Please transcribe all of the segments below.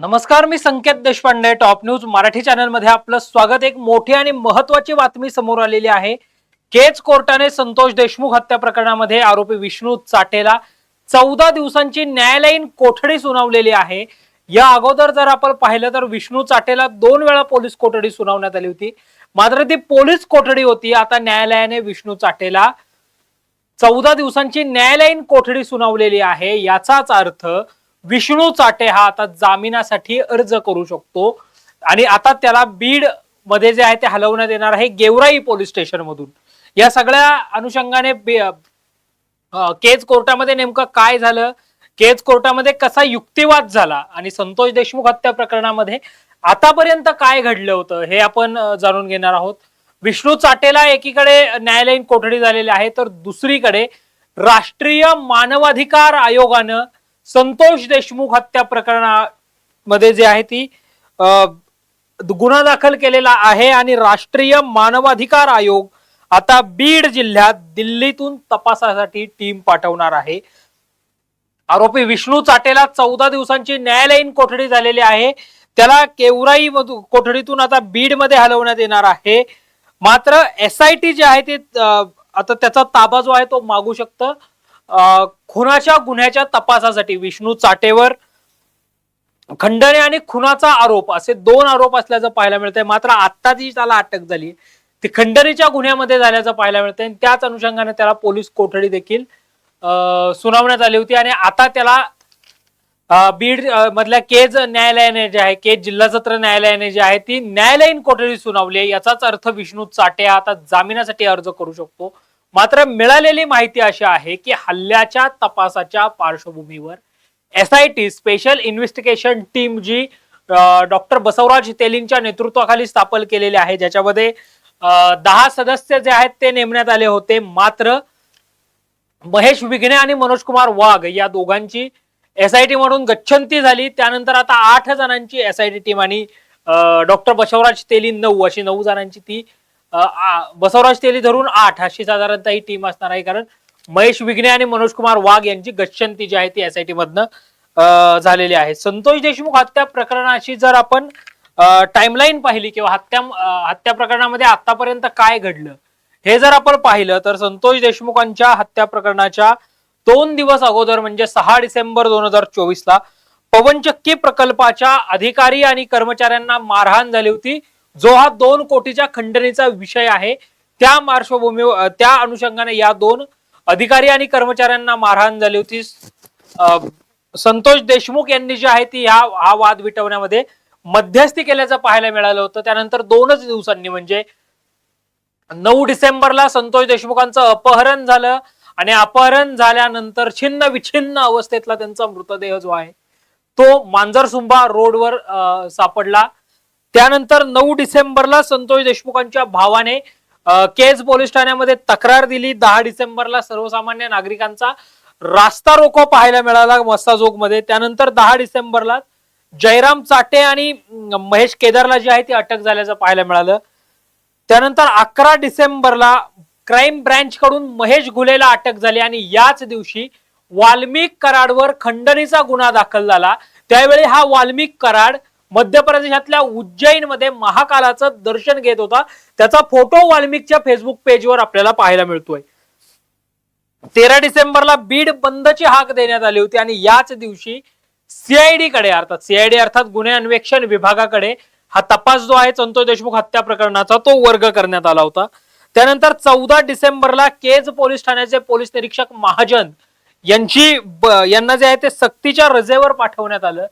नमस्कार मी Sanket Deshpande top news Marathi चॅनलमध्ये आपलं स्वागत. एक मोठी आणि महत्वाची बातमी समोर आलेली आहे. केज कोर्टाने संतोष देशमुख हत्या प्रकरणामध्ये आरोपी विष्णू चाटेला चौदा दिवसांची न्यायालयीन कोठडी सुनावलेली आहे. या अगोदर जर आपण पाहिलं तर विष्णू चाटेला दोन वेळा पोलीस कोठडी सुनावण्यात आली होती. मात्र ती पोलीस कोठडी होती. आता न्यायालयाने विष्णू चाटेला चौदा दिवसांची न्यायालयीन कोठडी सुनावलेली आहे. याचाच अर्थ विष्णू चाटे हा आता जामिनासाठी अर्ज करू शकतो. आणि आता त्याला बीडमध्ये जे आहे ते हलवण्यात येणार आहे गेवराई पोलीस स्टेशन मधून. या सगळ्या अनुषंगाने केज कोर्टामध्ये नेमकं काय झालं? केज कोर्टामध्ये कसा युक्तिवाद झाला? आणि संतोष देशमुख हत्या प्रकरणामध्ये आतापर्यंत काय घडलं होतं हे आपण जाणून घेणार आहोत. विष्णू चाटेला एकीकडे न्यायालयीन कोठडी झालेली आहे तर दुसरीकडे राष्ट्रीय मानवाधिकार आयोगानं संतोष देशमुख हत्या प्रकरणामध्ये जे आहे ती गुन्हा दाखल केलेला आहे आणि राष्ट्रीय मानवाधिकार आयोग आता बीड जिल्ह्यात दिल्लीतून तपासासाठी टीम पाठवणार आहे. आरोपी विष्णू चाटेला चौदा दिवसांची न्यायालयीन कोठडी झालेली आहे. त्याला केवराई कोठडीतून आता बीडमध्ये हलवण्यात येणार आहे. मात्र एस आय टी जे आहे ते आता त्याचा ताबा जो आहे तो मागू शकतं. खुनाच्या गुन्ह्याच्या तपासासाठी विष्णू चाटेवर खंडने आणि खुनाचा आरोप असे दोन आरोप असल्याचं पाहायला मिळतंय. मात्र आता जी त्याला अटक झाली ती खंडणीच्या गुन्ह्यामध्ये झाल्याचं पाहायला मिळतंय. आणि त्याच अनुषंगाने त्याला पोलीस कोठडी देखील सुनावण्यात आली होती. आणि आता त्याला बीड मधल्या केज न्यायालयाने जे आहे केज जिल्हा सत्र न्यायालयाने जे आहे ती न्यायालयीन कोठडी सुनावली आहे. याचाच अर्थ विष्णू चाटे आता जामिनासाठी अर्ज करू शकतो. मात्र मिळालेली माहिती अशी आहे की हल्ल्याच्या तपासाच्या पार्श्वभूमीवर S I T special investigation team G doctor Basavaraj तेलींच्या नेतृत्वाखाली स्थापन केलेली आहे ज्याच्यामध्ये दहा सदस्य जे आहेत ते नेमण्यात आले होते. मात्र महेश विघ्ने आणि मनोज कुमार वाघ या दोघांची एसआयटी म्हणून गच्छंती झाली. त्यानंतर आता आठ जणांची एसआयटी टीम आणि डॉक्टर बसवराज तेली नऊ अशी नऊ जणांची ती बसवराज तेली धरून आठ अशी साधारणतः ही टीम असणार आहे. कारण महेश विघ्ने आणि मनोज कुमार वाघ यांची गच्छंती जी आहे ती एसआयटी मधनं झालेली आहे. संतोष देशमुख हत्या प्रकरणाची जर आपण टाइमलाईन पाहिली किंवा हत्या हत्या प्रकरणामध्ये आतापर्यंत काय घडलं हे जर आपण पाहिलं तर संतोष देशमुखांच्या हत्या प्रकरणाच्या दोन दिवस अगोदर म्हणजे सहा डिसेंबर दोन हजार चोवीस ला पवनचक्की प्रकल्पाच्या अधिकारी आणि कर्मचाऱ्यांना मारहाण झाली होती. जो हा दोन कोटीच्या खंडणीचा विषय आहे त्या पार्श्वभूमीवर त्या अनुषंगाने या दोन अधिकारी आणि कर्मचाऱ्यांना मारहाण झाली होती. संतोष देशमुख यांनी जी आहे ती ह्या हा वाद विटवण्यामध्ये मध्यस्थी केल्याचं पाहायला मिळालं होतं. त्यानंतर दोनच दिवसांनी म्हणजे नऊ डिसेंबरला संतोष देशमुखांचं अपहरण झालं आणि अपहरण झाल्यानंतर छिन्न विछिन्न अवस्थेतला त्यांचा मृतदेह जो आहे तो मांजरसुंबा रोडवर सापडला. त्यानंतर नऊ डिसेंबरला संतोष देशमुखांच्या भावाने केज पोलीस ठाण्यामध्ये तक्रार दिली. दहा डिसेंबरला सर्वसामान्य नागरिकांचा रास्ता रोको पाहायला मिळाला मस्ताजोगमध्ये त्यानंतर दहा डिसेंबरला जयराम चाटे आणि महेश केदारला जी आहे ती अटक झाल्याचं पाहायला मिळालं. त्यानंतर अकरा डिसेंबरला क्राईम ब्रँच कडून महेश घुलेला अटक झाली आणि याच दिवशी वाल्मिक कराडवर खंडणीचा गुन्हा दाखल झाला. त्यावेळी हा वाल्मिक कराड मध्य प्रदेशातल्या उज्जैनमध्ये महाकालाचं दर्शन घेत होता. त्याचा फोटो वाल्मिकच्या फेसबुक पेजवर आपल्याला पाहायला मिळतोय. तेरा डिसेंबरला बीड बंदची हाक देण्यात आली होती आणि याच दिवशी सीआयडी कडे अर्थात सीआयडी अर्थात गुन्हे अन्वेषण विभागाकडे हा तपास जो आहे संतोष देशमुख हत्या प्रकरणाचा तो वर्ग करण्यात आला होता. त्यानंतर चौदा डिसेंबरला केज पोलीस ठाण्याचे पोलीस निरीक्षक महाजन यांची यांना जे आहे ते सक्तीच्या रजेवर पाठवण्यात आलं.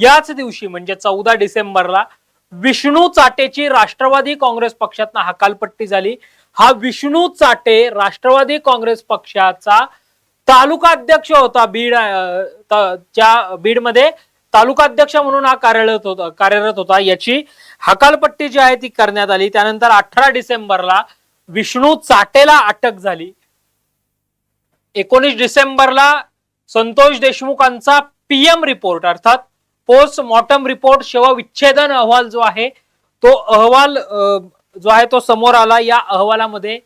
याच दिवशी म्हणजे चौदा डिसेंबरला विष्णू चाटेची राष्ट्रवादी काँग्रेस पक्षातनं हकालपट्टी झाली. हा विष्णू चाटे राष्ट्रवादी काँग्रेस पक्षाचा तालुका अध्यक्ष होता. बीड अं, च्या बीडमध्ये तालुका अध्यक्ष म्हणून हा कार्यरत होता कार्यरत होता. याची हकालपट्टी जी आहे ती करण्यात आली. त्यानंतर अठरा डिसेंबरला विष्णू चाटेला अटक झाली. एकोणीस डिसेंबरला संतोष देशमुखांचा पीएम रिपोर्ट अर्थात पोस्ट मॉर्टम रिपोर्ट शवविच्छेदन अहवाल जो आहे तो अहवाल जो आहे तो समोर आला. या अहवालामध्ये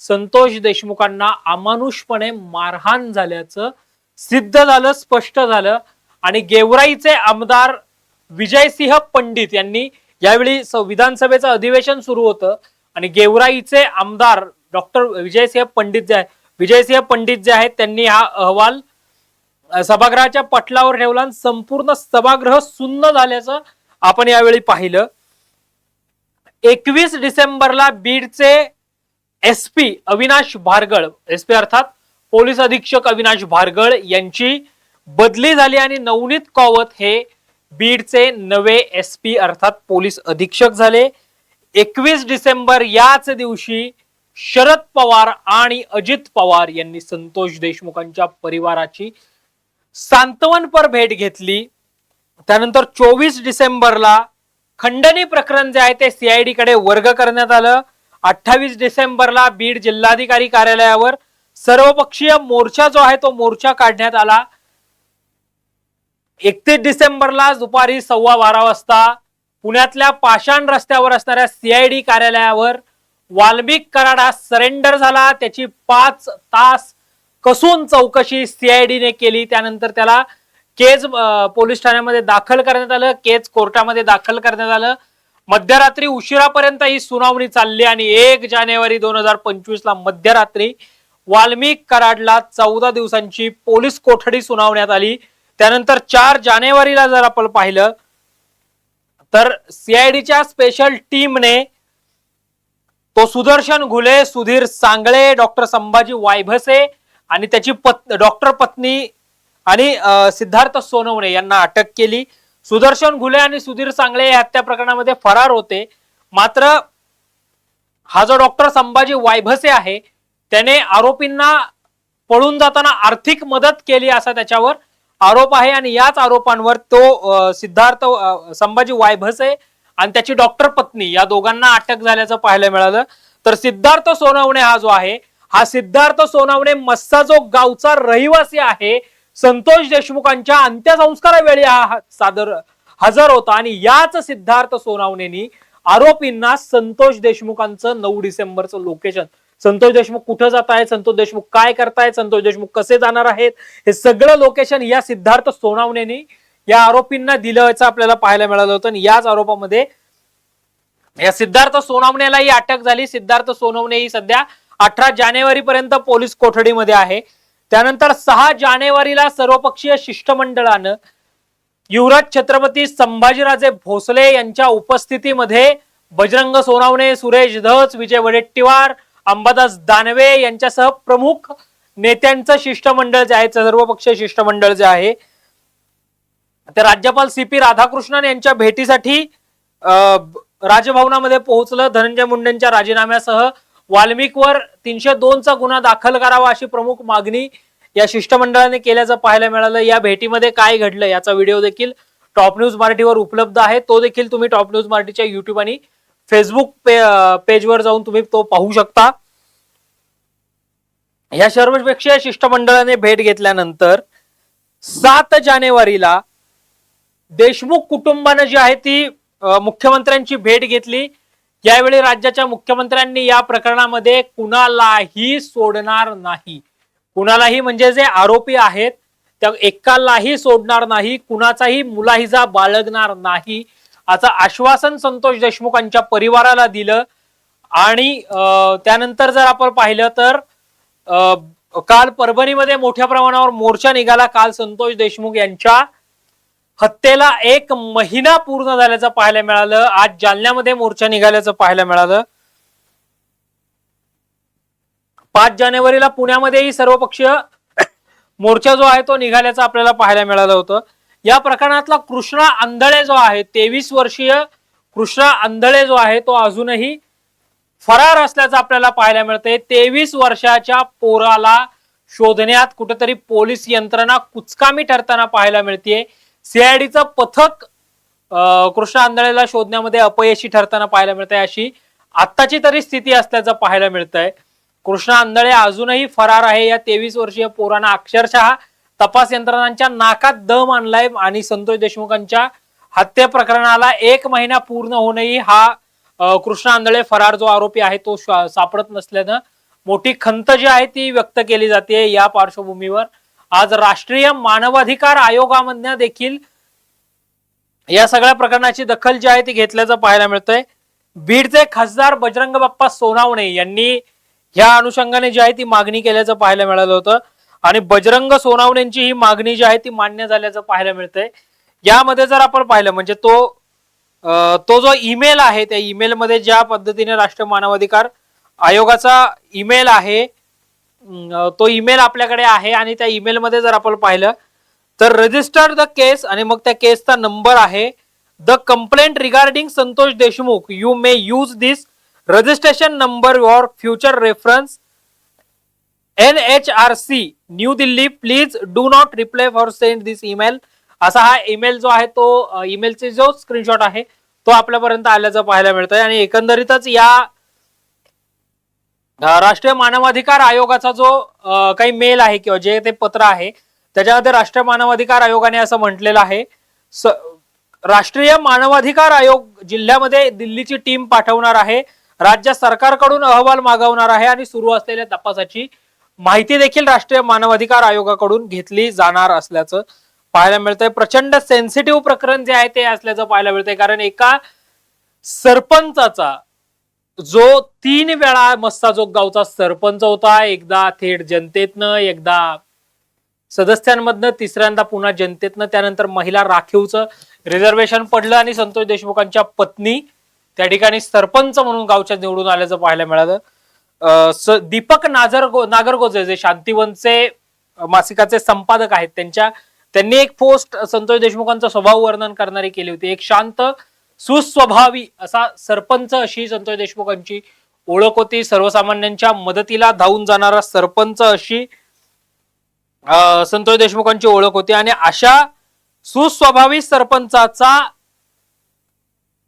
संतोष देशमुखांना अमानुषपणे मारहाण झाल्याचं सिद्ध झालं स्पष्ट झालं. आणि गेवराईचे आमदार विजयसिंह पंडित यांनी यावेळी स- विधानसभेचं अधिवेशन सुरू होतं. आणि गेवराईचे आमदार डॉक्टर विजयसिंह पंडित जे आहे विजयसिंह पंडित जे आहेत त्यांनी हा अहवाल सभागृहाच्या पटलावर ठेवला संपूर्ण सभागृह सुन्न झाल्याचं आपण यावेळी पाहिलं. एकवीस डिसेंबरला बीडचे S P Avinash Bhargal S P अर्थात पोलीस अधीक्षक अविनाश भारगळ यांची बदली झाली आणि नवनीत कौवत हे बीडचे नवे एस पी अर्थात पोलीस अधीक्षक झाले. एकवीस डिसेंबर याच दिवशी शरद पवार आणि अजित पवार यांनी संतोष देशमुखांच्या परिवाराची सांत्वनपर भेट घेतली. त्यानंतर चोवीस डिसेंबरला खंडणी प्रकरण जे आहे ते सीआयडी कडे वर्ग करण्यात आलं. अठ्ठावीस डिसेंबरला बीड जिल्हाधिकारी कार्यालयावर सर्वपक्षीय मोर्चा जो आहे तो मोर्चा काढण्यात आला. एकतीस डिसेंबरला दुपारी सव्वा बारा वाजता पुण्यातल्या पाषाण रस्त्यावर असणाऱ्या सीआयडी कार्यालयावर वाल्मिक कराडा सरेंडर झाला. त्याची पाच तास कसून चौकशी सीआयडीने केली त्यानंतर त्याला केज पोलीस ठाण्यामध्ये दाखल करण्यात आलं केज कोर्टामध्ये दाखल करण्यात आलं. मध्यरात्री उशिरापर्यंत ही सुनावणी चालली आणि एक जानेवारी दोन हजार पंचवीस ला मध्यरात्री वाल्मिक कराडला चौदा दिवसांची पोलीस कोठडी सुनावण्यात आली. त्यानंतर चार जानेवारीला जर आपण पाहिलं तर सीआयडीच्या स्पेशल टीमने तो सुदर्शन घुले सुधीर सांगळे डॉक्टर संभाजी वायभसे आणि त्याची पत् डॉक्टर पत्नी आणि सिद्धार्थ सोनवणे यांना अटक केली. सुदर्शन घुले आणि सुधीर सांगळे या हत्या प्रकरणामध्ये फरार होते. मात्र हा जो डॉक्टर संभाजी वायभसे आहे त्याने आरोपींना पळून जाताना आर्थिक मदत केली असा त्याच्यावर आरोप आहे आणि याच आरोपांवर तो सिद्धार्थ संभाजी वायभसे आणि त्याची डॉक्टर पत्नी या दोघांना अटक झाल्याचं पाहायला मिळालं. तर सिद्धार्थ सोनवणे हा जो आहे हा सिद्धार्थ सोनावणे मस्सा जो गावचा रहिवासी आहे संतोष देशमुखांच्या अंत्यसंस्कारावेळी हा सादर हजर होता आणि याच सिद्धार्थ सोनावणेनी आरोपींना संतोष देशमुखांचं नऊ डिसेंबरचं लोकेशन संतोष देशमुख कुठं जात आहेत? संतोष देशमुख काय करतायत? संतोष देशमुख कसे जाणार आहेत? हे सगळं लोकेशन या सिद्धार्थ सोनावणेनी या आरोपींना दिल्याचं आपल्याला पाहायला मिळालं होतं आणि याच आरोपामध्ये या सिद्धार्थ सोनावणेलाही अटक झाली. सिद्धार्थ सोनवणे ही सध्या अठरा जानेवारी पर्यंत पोलीस कोठडीमध्ये आहे. त्यानंतर सहा जानेवारीला सर्वपक्षीय शिष्टमंडळानं युवराज छत्रपती संभाजीराजे भोसले यांच्या उपस्थितीमध्ये बजरंग सोनावणे सुरेश धस विजय वडेट्टीवार अंबादास दानवे यांच्यासह प्रमुख नेत्यांचं शिष्टमंडळ जे आहे सर्वपक्षीय शिष्टमंडळ जे आहे ते राज्यपाल सी पी राधाकृष्णन यांच्या भेटीसाठी राजभवनामध्ये पोहोचलं. धनंजय मुंडेंच्या राजीनाम्यासह वाल्मिकवर तीनशे दोनचा गुन्हा दाखल करावा अशी प्रमुख मागणी या शिष्टमंडळाने केल्याचं पाहायला मिळालं. या भेटीमध्ये काय घडलं याचा व्हिडिओ देखील टॉप न्यूज मराठीवर उपलब्ध आहे. तो देखील तुम्ही टॉप न्यूज मराठीच्या युट्यूब आणि फेसबुक पे, पेजवर जाऊन तुम्ही तो पाहू शकता. या सर्वपेक्षा शिष्टमंडळाने भेट घेतल्यानंतर सात जानेवारीला देशमुख कुटुंबानं जी आहे ती मुख्यमंत्र्यांची भेट घेतली. यावेळी राज्याच्या मुख्यमंत्र्यांनी या प्रकरणामध्ये कुणालाही सोडणार नाही. कुणालाही म्हणजे जे आरोपी आहेत त्या एकालाही सोडणार नाही कुणाचाही मुलाहिजा बाळगणार नाही. असं आश्वासन संतोष देशमुखांच्या परिवाराला दिलं. आणि त्यानंतर जर आपण पाहिलं तर काल परभणीमध्ये मोठ्या प्रमाणावर मोर्चा निघाला. काल संतोष देशमुख यांच्या हत्येला एक महिना पूर्ण झाल्याचं पाहायला मिळालं. आज जालन्यामध्ये मोर्चा निघाल्याचं पाहायला मिळालं. पाच जानेवारीला पुण्यामध्येही सर्वपक्षीय मोर्चा जो आहे तो निघाल्याचं आपल्याला पाहायला मिळालं होतं. या प्रकरणातला कृष्णा आंधळे जो आहे तेवीस वर्षीय कृष्णा आंधळे जो आहे तो अजूनही फरार असल्याचं आपल्याला पाहायला मिळतंय. तेवीस वर्षाच्या पोराला शोधण्यात कुठेतरी पोलीस यंत्रणा कुचकामी ठरताना पाहायला मिळतेय. सीआयडीचं पथक कृष्ण कृष्णा आंधळेला शोधण्यामध्ये अपयशी ठरताना पाहायला मिळत आहे अशी आत्ताची तरी स्थिती असल्याचं पाहायला मिळत आहे कृष्णा आंधळे अजूनही फरार आहे. या तेवीस वर्षीय पोरानं अक्षरशः तपास यंत्रणांच्या नाकात दम आणलाय आणि संतोष देशमुखांच्या हत्या प्रकरणाला एक महिना पूर्ण होऊनही हा कृष्ण कृष्णा आंधळे फरार जो आरोपी आहे तो सापडत नसल्यानं मोठी खंत जी आहे ती व्यक्त केली जाते या पार्श्वभूमीवर. आज राष्ट्रीय मानवाधिकार आयोगामधनं देखील या सगळ्या प्रकरणाची दखल जी आहे ती घेतल्याचं पाहायला मिळतंय. बीडचे खासदार बजरंग बाप्पा सोनावणे यांनी ह्या अनुषंगाने जी आहे ती मागणी केल्याचं पाहायला मिळालं होतं. आणि बजरंग सोनावणेंची ही मागणी जी आहे ती मान्य झाल्याचं पाहायला मिळतंय. यामध्ये जर आपण पाहिलं म्हणजे तो तो जो ईमेल आहे त्या ईमेलमध्ये ज्या पद्धतीने राष्ट्रीय मानवाधिकार आयोगाचा ईमेल आहे तो ईमेल आपल्याकडे आहे आणि त्या ईमेलमध्ये जर आपण पाहिलं तर रजिस्टर द केस आणि मग त्या केसचा नंबर आहे. The complaint regarding Santosh Deshmukh you may use this registration number your future reference N H R C new Delhi please do not reply for send this email असा हा email जो आहे तो ईमेलचे जो स्क्रीनशॉट आहे तो आपल्यापर्यंत आल्याचं पाहायला मिळतंय. आणि एकंदरीतच या राष्ट्रीय मानवाधिकार आयोगाचा जो काही मेल आहे किंवा जे ते पत्र आहे त्याच्यामध्ये राष्ट्रीय मानवाधिकार आयोगाने असं म्हटलेलं आहे. स राष्ट्रीय मानवाधिकार आयोग जिल्ह्यामध्ये दिल्लीची टीम पाठवणार आहे. राज्य सरकारकडून अहवाल मागवणार आहे आणि सुरू असलेल्या तपासाची माहिती देखील राष्ट्रीय मानवाधिकार आयोगाकडून घेतली जाणार असल्याचं पाहायला मिळतंय. प्रचंड सेन्सिटिव्ह प्रकरण जे आहे ते असल्याचं पाहायला मिळतंय. कारण एका सरपंचाचा जो तीन वेळा मस्ताजोग गावचा सरपंच होता एकदा थेट जनतेतनं एकदा सदस्यांमधनं तिसऱ्यांदा पुन्हा जनतेतनं त्यानंतर महिला राखीवचं रिझर्वेशन पडलं आणि संतोष देशमुखांच्या पत्नी त्या ठिकाणी सरपंच म्हणून गावच्या निवडून आल्याचं पाहायला मिळालं. स- दीपक नागरगो नागरगोजे जे शांतिवनचे मासिकाचे संपादक आहेत त्यांच्या त्यांनी एक पोस्ट संतोष देशमुखांचं स्वभाव वर्णन करणारी केली होती. एक शांत सुस्वभावी असा सरपंच अशी संतोष देशमुखांची ओळख होती. सर्वसामान्यांच्या मदतीला धावून जाणारा सरपंच अशी संतोष देशमुखांची ओळख होती. आणि अशा सुस्वभावी सरपंचाचा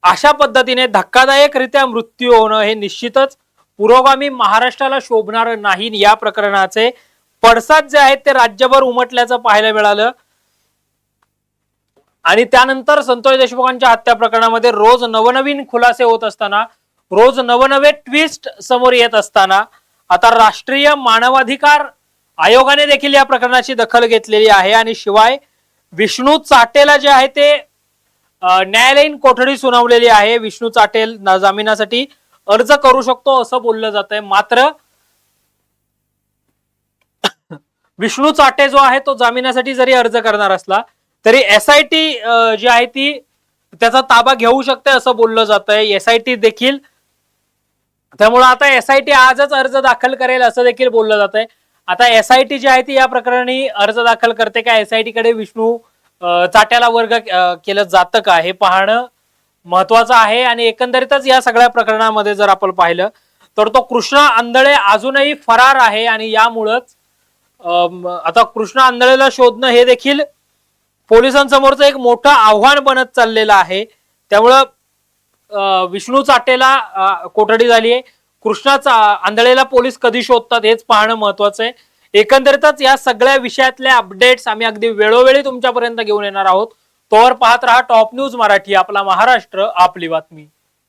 अशा पद्धतीने धक्कादायकरित्या मृत्यू होणं हे निश्चितच पुरोगामी महाराष्ट्राला शोभणार नाही या प्रकरणाचे पडसाद जे आहेत ते राज्यभर उमटल्याचं पाहायला मिळालं. आणि त्यानंतर संतोष देशमुखांच्या हत्या प्रकरणामध्ये रोज नवनवीन खुलासे होत असताना रोज नवनवे ट्विस्ट समोर येत असताना आता राष्ट्रीय मानवाधिकार आयोगाने देखील या प्रकरणाची दखल घेतलेली आहे. आणि शिवाय विष्णू चाटेला जे आहे ते न्यायालयीन कोठडी सुनावलेली आहे. विष्णू चाटेल जामिनासाठी अर्ज करू शकतो असं बोललं जात आहे मात्र विष्णू चाटे जो आहे तो जामिनासाठी जरी अर्ज करणार असला तरी एस आय टी जी आहे ती त्याचा ताबा घेऊ शकते असं बोललं जात आहे एस आय टी देखील त्यामुळे आता एस आय टी आजच अर्ज दाखल करेल असं देखील बोललं जात आहे आता एस आय टी जी आहे ती या प्रकरणी अर्ज दाखल करते का? एस आय टी कडे विष्णू चाट्याला वर्ग केलं जातं का? हे पाहणं महत्वाचं आहे आणि एकंदरीतच या सगळ्या प्रकरणामध्ये जर आपण पाहिलं तर तो कृष्णा आंधळे अजूनही फरार आहे आणि यामुळंच आता कृष्णा आंधळेला शोधणं हे देखील पोलिसांसमोरचं एक मोठं आव्हान बनत चाललेलं आहे. त्यामुळं विष्णू चाटेला कोठडी झाली आहे. कृष्णाचा आंधळेला पोलीस कधी शोधतात हेच पाहणं महत्वाचं आहे. एकंदरीतच या सगळ्या विषयातल्या अपडेट्स आम्ही अगदी वेळोवेळी तुमच्यापर्यंत घेऊन येणार आहोत. तोवर पाहत रहा टॉप न्यूज मराठी आपला महाराष्ट्र आपली बातमी.